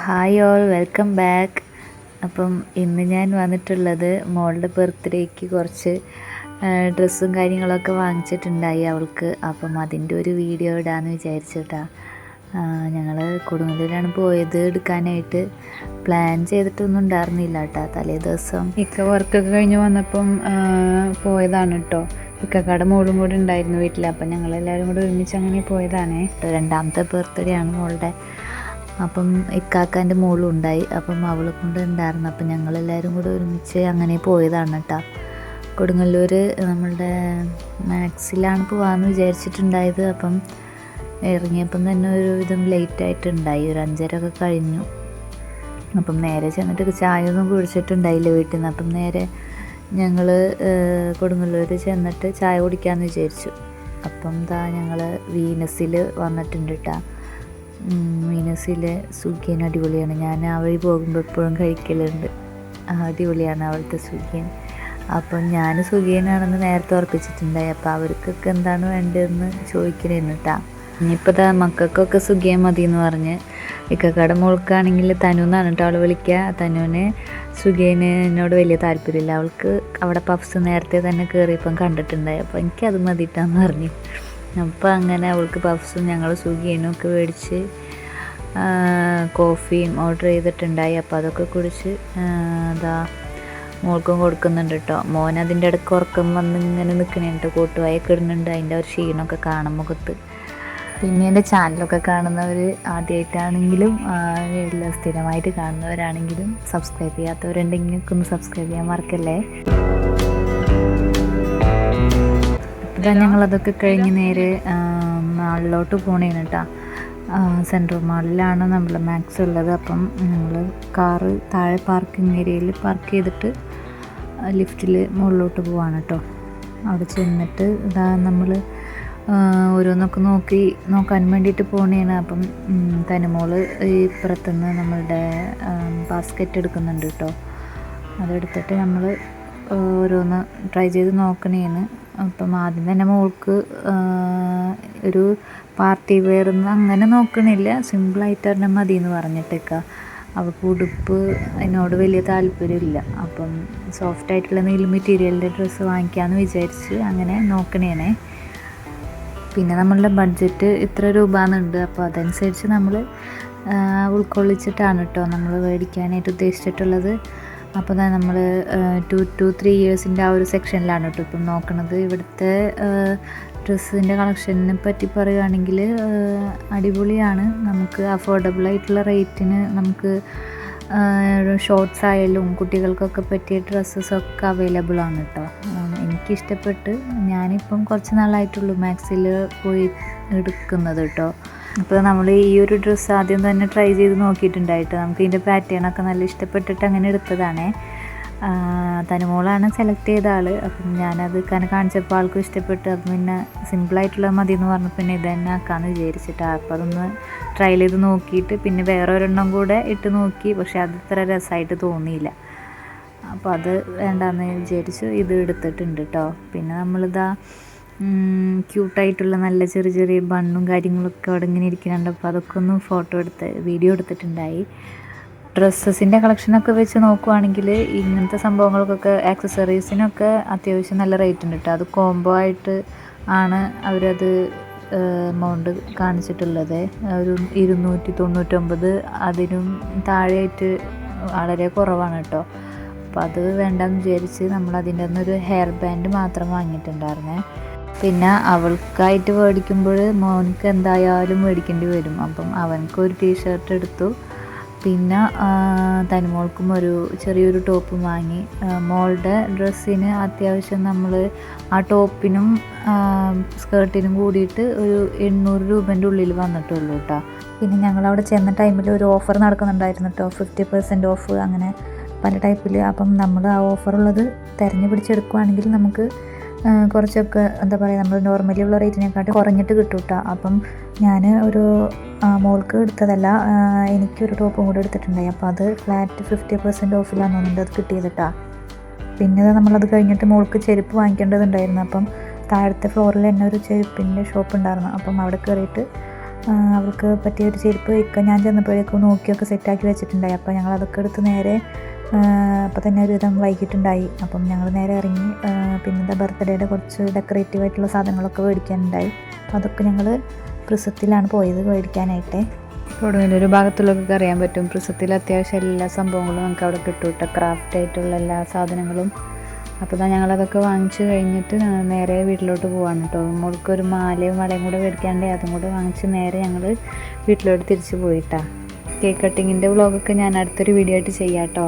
Hi all welcome back അപ്പം ഇന്ന് ഞാൻ വന്നിട്ടുള്ളത് മോളുടെ ബർത്ത്ഡേക്ക് കുറച്ച് ഡ്രസ്സും കാര്യങ്ങളൊക്കെ വാങ്ങിച്ചിട്ടുണ്ടായി അവൾക്ക്. അപ്പം അതിന്റെ ഒരു വീഡിയോ ഇടാമെന്ന് വിചാരിച്ചിട്ടാ. ഞങ്ങൾ കൊടുങ്ങല്ലൂരാണ് പോയത് എടുക്കാനായിട്ട്. പ്ലാൻ ചെയ്തിട്ടൊന്നും ഉണ്ടായിരുന്നില്ല കേട്ടോ. തലേ ദിവസം ഇക്ക വർക്കൊക്കെ കഴിഞ്ഞ് വന്നപ്പം പോയതാണ് കേട്ടോ കട മോളും കൂടെ ഉണ്ടായിരുന്നു വീട്ടിൽ അപ്പം ഞങ്ങളെല്ലാവരും കൂടെ ഒരുമിച്ച് അങ്ങനെ പോയതാണേ രണ്ടാമത്തെ ബർത്ത്ഡേ ആണ് മോളുടെ. അപ്പം ഇക്കാക്കാന്റെ മോളും ഉണ്ടായി. അപ്പം അവളെ കൊണ്ട് ഉണ്ടായിരുന്നു. അപ്പം ഞങ്ങളെല്ലാവരും കൂടെ ഒരുമിച്ച് അങ്ങനെ പോയതാണ് കേട്ടോ കൊടുങ്ങല്ലൂർ നമ്മളുടെ മാക്സിലാണ് പോകാമെന്ന് വിചാരിച്ചിട്ടുണ്ടായത്. അപ്പം ഇറങ്ങിയപ്പം തന്നെ ഒരു വിധം ലേറ്റ് ആയിട്ടുണ്ടായി ഒരു അഞ്ചര ഒക്കെ കഴിഞ്ഞു. അപ്പം നേരെ ചെന്നിട്ട് ചായ ഒന്നും കുടിച്ചിട്ടുണ്ടായില്ല വീട്ടിൽ നിന്ന് അപ്പം നേരെ ഞങ്ങൾ കൊടുങ്ങല്ലൂർ ചെന്നിട്ട് ചായ കുടിക്കാമെന്ന് വിചാരിച്ചു. അപ്പം ദാ ഞങ്ങൾ വീനസിൽ വന്നിട്ടുണ്ട് കേട്ടോ വീനസിലെ സുഖിയൻ അടിപൊളിയാണ്. ഞാൻ ആ വഴി പോകുമ്പോൾ എപ്പോഴും കഴിക്കലുണ്ട്. അടിപൊളിയാണ് അവിടുത്തെ സുഖിയൻ. അപ്പം ഞാൻ സുഖിയനാണെന്ന് നേരത്തെ ഉറപ്പിച്ചിട്ടുണ്ടായി. അപ്പോൾ അവർക്കൊക്കെ എന്താണ് വേണ്ടതെന്ന് ചോദിക്കണേന്ന് കേട്ടാ ഇനിയിപ്പോൾ താ മക്കൾക്കൊക്കെ സുഖിയൻ മതി എന്ന് പറഞ്ഞ് ഇക്കക്കട മോൾക്കാണെങ്കിൽ തനു എന്നാണ് കേട്ടോ അവൾ വിളിക്കുക തനുവിന് സുഖിയനോട് വലിയ താല്പര്യമില്ല. അവൾക്ക് അവിടെ പഫ്സ് നേരത്തെ തന്നെ കയറിയപ്പം കണ്ടിട്ടുണ്ടായി. അപ്പോൾ എനിക്കത് മതിയിട്ടാന്ന് പറഞ്ഞു. അപ്പോൾ അങ്ങനെ അവൾക്ക് പഫ്സും ഞങ്ങൾ സുഖിയനും ഒക്കെ മേടിച്ച് കോഫിയും ഓർഡർ ചെയ്തിട്ടുണ്ടായി. അപ്പോൾ അതൊക്കെ കുടിച്ച് അതാ മോൾക്കും കൊടുക്കുന്നുണ്ട് കേട്ടോ മോൻ അതിന്റെ ഇടയ്ക്ക് ഉറക്കം വന്ന് ഇങ്ങനെ നിൽക്കണുണ്ട് കൂട്ടുവായൊക്കെ ഇടുന്നുണ്ട് അതിന്റെ ഒരു ക്ഷീണമൊക്കെ കാണും മുഖത്ത്. പിന്നെ എന്റെ ചാനലൊക്കെ കാണുന്നവർ ആദ്യമായിട്ടാണെങ്കിലും ആ, ഇല്ല സ്ഥിരമായിട്ട് കാണുന്നവരാണെങ്കിലും സബ്സ്ക്രൈബ് ചെയ്യാത്തവരുണ്ടെങ്കിൽ ഒന്ന് സബ്സ്ക്രൈബ് ചെയ്യാൻ മറക്കല്ലേ? ഇതാ ഞങ്ങളതൊക്കെ കഴിഞ്ഞ് നേരെ മാളിലോട്ട് പോണേന് കേട്ടോ സെൻട്രൽ മാളിലാണ് നമ്മൾ മാക്സ് ഉള്ളത്. അപ്പം ഞങ്ങൾ കാറ് താഴെ പാർക്കിംഗ് ഏരിയയിൽ പാർക്ക് ചെയ്തിട്ട് ലിഫ്റ്റിൽ മുകളിലോട്ട് പോവാണ് കേട്ടോ അവിടെ ചെന്നിട്ട് ഇതാ നമ്മൾ ഓരോന്നൊക്കെ നോക്കി നോക്കാൻ വേണ്ടിയിട്ട് പോണേണ്. അപ്പം തനുമോൾ ഈ ഇപ്പുറത്തുനിന്ന് നമ്മളുടെ ബാസ്ക്കറ്റ് എടുക്കുന്നുണ്ട് കേട്ടോ അതെടുത്തിട്ട് നമ്മൾ ഓരോന്ന് ട്രൈ ചെയ്ത് നോക്കണേന്ന് അപ്പം ആദ്യം തന്നെ മോൾക്ക് ഒരു പാർട്ടി വെയർ അങ്ങനെ നോക്കണില്ല. സിമ്പിളായിട്ട് തന്നെ മതി എന്ന് പറഞ്ഞിട്ടേക്ക. അവൾക്ക് ഉടുപ്പ് അതിനോട് വലിയ താല്പര്യമില്ല. അപ്പം സോഫ്റ്റ് ആയിട്ടുള്ള നെയിൽ മെറ്റീരിയലിന്റെ ഡ്രസ്സ് വാങ്ങിക്കാമെന്ന് വിചാരിച്ച് അങ്ങനെ നോക്കണേനെ. പിന്നെ നമ്മളുടെ ബഡ്ജറ്റ് ഇത്ര രൂപ എന്നുണ്ട് അപ്പോൾ അതനുസരിച്ച് നമ്മൾ ഉൾക്കൊള്ളിച്ചിട്ടാണ് കേട്ടോ നമ്മൾ മേടിക്കാനായിട്ട് ഉദ്ദേശിച്ചിട്ടുള്ളത്. അപ്പോൾ നമ്മൾ ടു ടു ത്രീ ഇയേഴ്സിന്റെ ആ ഒരു സെക്ഷനിലാണ് കേട്ടോ ഇപ്പം നോക്കണത്. ഇവിടുത്തെ ഡ്രസ്സിന്റെ കളക്ഷനെ പറ്റി പറയുകയാണെങ്കിൽ അടിപൊളിയാണ്. നമുക്ക് അഫോർഡബിൾ ആയിട്ടുള്ള റേറ്റിന് നമുക്ക് ഷോർട്സ് ആയാലും കുട്ടികൾക്കൊക്കെ പറ്റിയ ഡ്രസ്സസൊക്കെ അവൈലബിൾ ആണ് കേട്ടോ എനിക്കിഷ്ടപ്പെട്ട് ഞാനിപ്പം കുറച്ച് നാളായിട്ടുള്ളൂ മാക്സിൽ പോയി എടുക്കുന്നത് കേട്ടോ അപ്പോൾ നമ്മൾ ഈ ഒരു ഡ്രസ്സ് ആദ്യം തന്നെ ട്രൈ ചെയ്ത് നോക്കിയിട്ടുണ്ടായിട്ട് നമുക്ക് ഇതിന്റെ പാറ്റേൺ ഒക്കെ നല്ല ഇഷ്ടപ്പെട്ടിട്ട് അങ്ങനെ എടുത്തതാണേ. തനുമോളാണ് സെലക്ട് ചെയ്ത ആൾ അപ്പം ഞാനത് കാരണം കാണിച്ചപ്പോൾ ആൾക്കും ഇഷ്ടപ്പെട്ട്. അപ്പം പിന്നെ സിമ്പിളായിട്ടുള്ള മതി എന്ന് പറഞ്ഞപ്പോൾ പിന്നെ ഇത് തന്നെ ആക്കാമെന്ന് വിചാരിച്ചിട്ടാണ് അപ്പോൾ അതൊന്ന് ട്രയൽ ചെയ്ത് നോക്കിയിട്ട് പിന്നെ വേറെ ഒരെണ്ണം കൂടെ ഇട്ട് നോക്കി. പക്ഷെ അത് ഇത്ര രസമായിട്ട് തോന്നിയില്ല. അപ്പോൾ അത് വേണ്ടാന്ന് വിചാരിച്ചു ഇത് എടുത്തിട്ടുണ്ട് കേട്ടോ പിന്നെ നമ്മളിതാ ക്യൂട്ടായിട്ടുള്ള നല്ല ചെറിയ ചെറിയ ബണ്ണും കാര്യങ്ങളൊക്കെ അവിടെ ഇങ്ങനെ ഇരിക്കുന്നുണ്ട്. അപ്പോൾ അതൊക്കെ ഒന്ന് ഫോട്ടോ എടുത്ത് വീഡിയോ എടുത്തിട്ടുണ്ടായി. ഡ്രസ്സസിന്റെ കളക്ഷനൊക്കെ വെച്ച് നോക്കുവാണെങ്കിൽ ഇങ്ങനത്തെ സംഭവങ്ങൾക്കൊക്കെ ആക്സസറീസിനൊക്കെ അത്യാവശ്യം നല്ല റേറ്റ് ഉണ്ട് കേട്ടോ അത് കോംബോ ആയിട്ട് ആണ് അവരത് എമൗണ്ട് കാണിച്ചിട്ടുള്ളത്. ഒരു ഇരുന്നൂറ്റി തൊണ്ണൂറ്റൊമ്പത് അതിനും താഴെയായിട്ട് വളരെ കുറവാണ് കേട്ടോ അപ്പോൾ അത് വേണ്ടെന്ന് വിചാരിച്ച് നമ്മൾ അതിന്റെ ഒരു ഹെയർ ബാൻഡ് മാത്രം വാങ്ങിയിട്ടുണ്ടായിരുന്നേ. പിന്നെ അവൾക്കായിട്ട് മേടിക്കുമ്പോൾ മോനിക്ക് എന്തായാലും മേടിക്കേണ്ടി വരും. അപ്പം അവനക്ക് ഒരു ടീഷർട്ട് എടുത്തു. പിന്നെ തനിമോൾക്കും ഒരു ചെറിയൊരു ടോപ്പ് വാങ്ങി. മോളുടെ ഡ്രസ്സിന് അത്യാവശ്യം നമ്മൾ ആ ടോപ്പിനും സ്കേർട്ടിനും കൂടിയിട്ട് ഒരു എണ്ണൂറ് രൂപേന്റെ ഉള്ളിൽ വന്നിട്ടുള്ളൂ കേട്ടോ പിന്നെ ഞങ്ങൾ അവിടെ ചെന്ന ടൈമിൽ ഒരു ഓഫർ നടക്കുന്നുണ്ടായിരുന്നു കേട്ടോ ഫിഫ്റ്റി പെർസെന്റ് ഓഫ് അങ്ങനെ പല ടൈപ്പിൽ അപ്പം നമ്മൾ ആ ഓഫറുള്ളത് തിരഞ്ഞു പിടിച്ചെടുക്കുവാണെങ്കിൽ നമുക്ക് കുറച്ചൊക്കെ എന്താ പറയുക നമ്മൾ നോർമലി ഉള്ള റേറ്റിനെക്കാട്ടും കുറഞ്ഞിട്ട് കിട്ടും കേട്ടോ അപ്പം ഞാൻ ഒരു മോൾക്ക് എടുത്തതല്ല എനിക്കൊരു ടോപ്പും കൂടെ എടുത്തിട്ടുണ്ടായി. അപ്പോൾ അത് ഫ്ലാറ്റ് ഫിഫ്റ്റി പെർസെന്റ് ഓഫിലാണ് തോന്നുന്നുണ്ട് അത് കിട്ടിയത് കേട്ടോ പിന്നെ നമ്മളത് കഴിഞ്ഞിട്ട് മോൾക്ക് ചെരുപ്പ് വാങ്ങിക്കേണ്ടതുണ്ടായിരുന്നു. അപ്പം താഴത്തെ ഫ്ലോറിൽ തന്നെ ഒരു ചെരുപ്പിന്റെ ഷോപ്പ് ഉണ്ടായിരുന്നു അപ്പം അവിടെ കയറിയിട്ട് അവൾക്ക് പറ്റിയ ഒരു ചെരുപ്പ് ഞാൻ ചെന്നപ്പോഴേക്കും നോക്കിയൊക്കെ സെറ്റാക്കി വെച്ചിട്ടുണ്ടായി. അപ്പോൾ ഞങ്ങൾ അതൊക്കെ എടുത്ത് നേരെ അപ്പോൾ തന്നെ ഒരുവിധം വൈകിട്ടുണ്ടായി. അപ്പം ഞങ്ങൾ നേരെ ഇറങ്ങി പിന്നെ പിന്നെന്താ ബർത്ത്ഡേയുടെ കുറച്ച് ഡെക്കറേറ്റീവ് ആയിട്ടുള്ള സാധനങ്ങളൊക്കെ മേടിക്കാനുണ്ടായി. അപ്പോൾ അതൊക്കെ ഞങ്ങൾ പ്രിസത്തിലാണ് പോയത് മേടിക്കാനായിട്ട്. കൊടുങ്ങല്ലൂർ ഭാഗത്തുള്ളതൊക്കെ അറിയാൻ പറ്റും. പ്രിസത്തിൽ അത്യാവശ്യം എല്ലാ സംഭവങ്ങളും നമുക്ക് അവിടെ കിട്ടും കേട്ടോ. ക്രാഫ്റ്റ് ആയിട്ടുള്ള എല്ലാ സാധനങ്ങളും. അപ്പോൾ ഇതാ ഞങ്ങളതൊക്കെ വാങ്ങിച്ച് കഴിഞ്ഞിട്ട് നേരെ വീട്ടിലോട്ട് പോവാണ് കേട്ടോ. മോൾക്ക് ഒരു മാലയും വളയും കൂടെ മേടിക്കാണ്ട് അതും കൂടെ വാങ്ങിച്ച് നേരെ ഞങ്ങൾ വീട്ടിലോട്ട് തിരിച്ചു പോയിട്ടാ. കേക്ക് കട്ടിങ്ങിന്റെ വ്ളോഗൊക്കെ ഞാൻ അടുത്തൊരു വീഡിയോ ആയിട്ട് ചെയ്യാം കേട്ടോ.